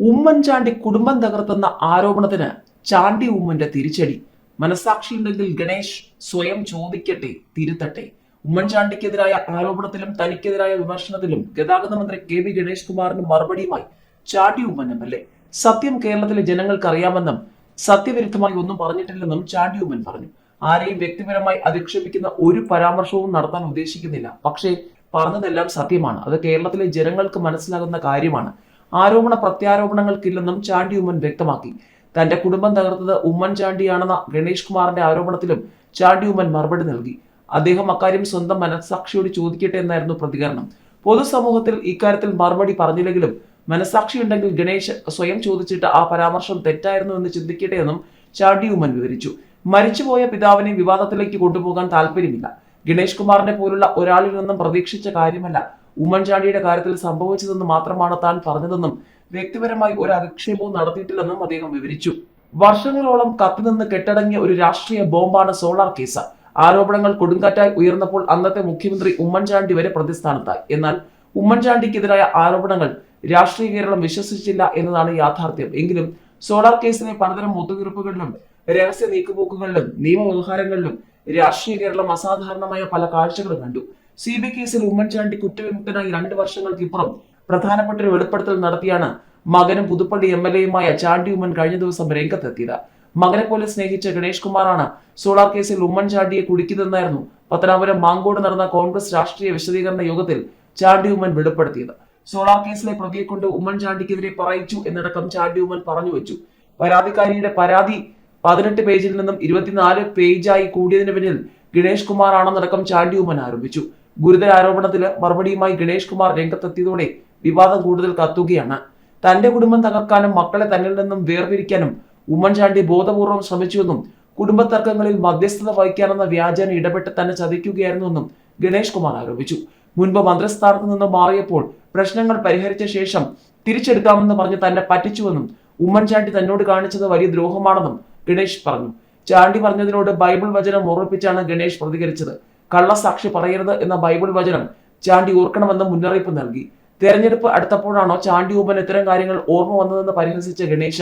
ഉമ്മൻചാണ്ടി കുടുംബം തകർത്തുന്ന ആരോപണത്തിന് ചാണ്ടി ഉമ്മന്റെ തിരിച്ചടി. മനസാക്ഷിയുണ്ടെങ്കിൽ ഗണേഷ് സ്വയം ചോദിക്കട്ടെ തിരുത്തട്ടെ. ഉമ്മൻചാണ്ടിക്കെതിരായ ആരോപണത്തിലും തനിക്കെതിരായ വിമർശനത്തിലും ഗതാഗത മന്ത്രി കെ വി ഗണേഷ് കുമാറിന് മറുപടിയുമായി Chandy Oommen M L A. സത്യം കേരളത്തിലെ ജനങ്ങൾക്ക് അറിയാമെന്നും സത്യവിരുദ്ധമായി ഒന്നും പറഞ്ഞിട്ടില്ലെന്നും ചാണ്ടി ഉമ്മൻ പറഞ്ഞു. ആരെയും വ്യക്തിപരമായി അധിക്ഷേപിക്കുന്ന ഒരു പരാമർശവും നടത്താൻ ഉദ്ദേശിക്കുന്നില്ല. പക്ഷേ പറഞ്ഞതെല്ലാം സത്യമാണ്. അത് കേരളത്തിലെ ജനങ്ങൾക്ക് മനസ്സിലാകുന്ന കാര്യമാണ്. ആരോപണ പ്രത്യാരോപണങ്ങൾക്കില്ലെന്നും ചാണ്ടി ഉമ്മൻ വ്യക്തമാക്കി. തന്റെ കുടുംബം തകർത്തത് ഉമ്മൻചാണ്ടിയാണെന്ന ഗണേഷ് കുമാറിന്റെ ആരോപണത്തിലും ചാണ്ടി ഉമ്മൻ മറുപടി നൽകി. അദ്ദേഹം അക്കാര്യം സ്വന്തം മനസ്സാക്ഷിയോട് ചോദിക്കട്ടെ എന്നായിരുന്നു പ്രതികരണം. പൊതുസമൂഹത്തിൽ ഇക്കാര്യത്തിൽ മറുപടി പറഞ്ഞില്ലെങ്കിലും മനസ്സാക്ഷിയുണ്ടെങ്കിൽ ഗണേഷ് സ്വയം ചോദിച്ചിട്ട് ആ പരാമർശം തെറ്റായിരുന്നു എന്ന് ചിന്തിക്കട്ടെ എന്നും ചാണ്ടി ഉമ്മൻ വിവരിച്ചു. മരിച്ചുപോയ പിതാവിനെ വിവാദത്തിലേക്ക് കൊണ്ടുപോകാൻ താല്പര്യമില്ല. ഗണേഷ് കുമാറിനെ പോലുള്ള ഒരാളിൽ നിന്നും പ്രതീക്ഷിച്ച കാര്യമല്ല ഉമ്മൻചാണ്ടിയുടെ കാര്യത്തിൽ സംഭവിച്ചതെന്ന് മാത്രമാണ് താൻ പറഞ്ഞതെന്നും വ്യക്തിപരമായി ഒരു അധിക്ഷേപവും നടത്തിയിട്ടില്ലെന്നും അദ്ദേഹം വിവരിച്ചു. വർഷങ്ങളോളം കത്തിനിന്ന് കെട്ടടങ്ങിയ ഒരു രാഷ്ട്രീയ ബോംബാണ് സോളാർ കേസ്. ആരോപണങ്ങൾ കൊടുങ്കാറ്റായി ഉയർന്നപ്പോൾ അന്നത്തെ മുഖ്യമന്ത്രി ഉമ്മൻചാണ്ടി വരെ പ്രതിസ്ഥാനത്തായി. എന്നാൽ ഉമ്മൻചാണ്ടിക്കെതിരായ ആരോപണങ്ങൾ രാഷ്ട്രീയ കേരളം വിശ്വസിച്ചില്ല എന്നതാണ് യാഥാർത്ഥ്യം. എങ്കിലും സോളാർ കേസിനെ പലതരം ഒത്തുതീർപ്പുകളിലും രഹസ്യ നീക്കുപോക്കുകളിലും നിയമവ്യവഹാരങ്ങളിലും രാഷ്ട്രീയ കേരളം അസാധാരണമായ പല കാഴ്ചകളും കണ്ടു. സി ബി കേസിൽ ഉമ്മൻചാണ്ടി കുറ്റവിമുക്തനായി രണ്ട് വർഷങ്ങൾക്കിപ്പുറം പ്രധാനപ്പെട്ട ഒരു വെളിപ്പെടുത്തൽ നടത്തിയാണ് മകനും പുതുപ്പള്ളി എം എൽ എയുമായ ചാണ്ടി ഉമ്മൻ കഴിഞ്ഞ ദിവസം രംഗത്തെത്തിയത്. മകനെ പോലെ സ്നേഹിച്ച ഗണേഷ് കുമാറാണ് സോളാർ കേസിൽ ഉമ്മൻചാണ്ടിയെ കുടിക്കുന്നതെന്നായിരുന്നു പത്തനാപുരം മാങ്കോട് നടന്ന കോൺഗ്രസ് രാഷ്ട്രീയ വിശദീകരണ യോഗത്തിൽ ചാണ്ടി ഉമ്മൻ വെളിപ്പെടുത്തിയത്. സോളാർ കേസിലെ പ്രതിയെ കൊണ്ട് ഉമ്മൻചാണ്ടിക്കെതിരെ പറയിച്ചു എന്നടക്കം ചാണ്ടി ഉമ്മൻ പറഞ്ഞു വെച്ചു. പരാതിക്കാരിയുടെ പരാതി പതിനെട്ട് പേജിൽ നിന്നും ഇരുപത്തിനാല് പേജായി കൂടിയതിന് പിന്നിൽ ഗണേഷ് കുമാറാണെന്നടക്കം ചാണ്ടി ഉമ്മൻ ആരോപിച്ചു. ഗുരുതര ആരോപണത്തിൽ മറുപടിയുമായി ഗണേഷ് കുമാർ രംഗത്തെത്തിയതോടെ വിവാദം കൂടുതൽ കത്തുകയാണ്. തന്റെ കുടുംബം തകർക്കാനും മക്കളെ തന്നിൽ നിന്നും വേർപിരിക്കാനും ഉമ്മൻചാണ്ടി ബോധപൂർവം ശ്രമിച്ചുവെന്നും കുടുംബ തർക്കങ്ങളിൽ മധ്യസ്ഥത വഹിക്കാനെന്ന വ്യാജേന ഇടപെട്ട് തന്നെ ചതിക്കുകയായിരുന്നുവെന്നും ഗണേഷ് കുമാർ ആരോപിച്ചു. മുൻപ് മന്ത്രിസ്ഥാനത്ത് നിന്ന് മാറിയപ്പോൾ പ്രശ്നങ്ങൾ പരിഹരിച്ച ശേഷം തിരിച്ചെടുക്കാമെന്ന് പറഞ്ഞ് തന്നെ പറ്റിച്ചുവെന്നും ഉമ്മൻചാണ്ടി തന്നോട് കാണിച്ചത് വലിയ ദ്രോഹമാണെന്നും ഗണേഷ് പറഞ്ഞു. ചാണ്ടി പറഞ്ഞതിനോട് ബൈബിൾ വചനം ഓർമ്മിപ്പിച്ചാണ് ഗണേഷ് പ്രതികരിച്ചത്. കള്ളസാക്ഷി പറയരുത് എന്ന ബൈബിൾ വചനം ചാണ്ടി ഓർക്കണമെന്ന് മുന്നറിയിപ്പ് നൽകി. തെരഞ്ഞെടുപ്പ് അടുത്തപ്പോഴാണോ ചാണ്ടി ഉമ്മൻ ഇത്തരം കാര്യങ്ങൾ ഓർമ്മ വന്നതെന്ന് പരിഹസിച്ച ഗണേശ?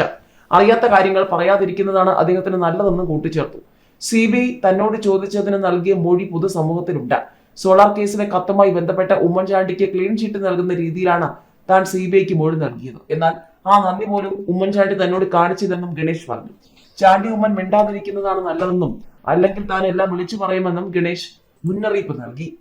അറിയാത്ത കാര്യങ്ങൾ പറയാതിരിക്കുന്നതാണ് അദ്ദേഹത്തിന് നല്ലതെന്നും കൂട്ടിച്ചേർത്തു. സി ബി ഐ തന്നോട് ചോദിച്ചതിന് നൽകിയ മൊഴി പൊതുസമൂഹത്തിലുണ്ട്. സോളാർ കേസിലെ കത്തുമായി ബന്ധപ്പെട്ട ഉമ്മൻചാണ്ടിക്ക് ക്ലീൻ ചീറ്റ് നൽകുന്ന രീതിയിലാണ് താൻ സി ബി ഐക്ക് മൊഴി നൽകിയത്. എന്നാൽ ആ നന്ദി പോലും ഉമ്മൻചാണ്ടി തന്നോട് കാണിച്ചതെന്നും ഗണേശ് പറഞ്ഞു. ചാണ്ടി ഉമ്മൻ മിണ്ടാതിരിക്കുന്നതാണ് നല്ലതെന്നും അല്ലെങ്കിൽ താൻ എല്ലാം വിളിച്ചു പറയുമെന്നും ഗണേഷ് മുന്നറിയിപ്പ് നൽകി.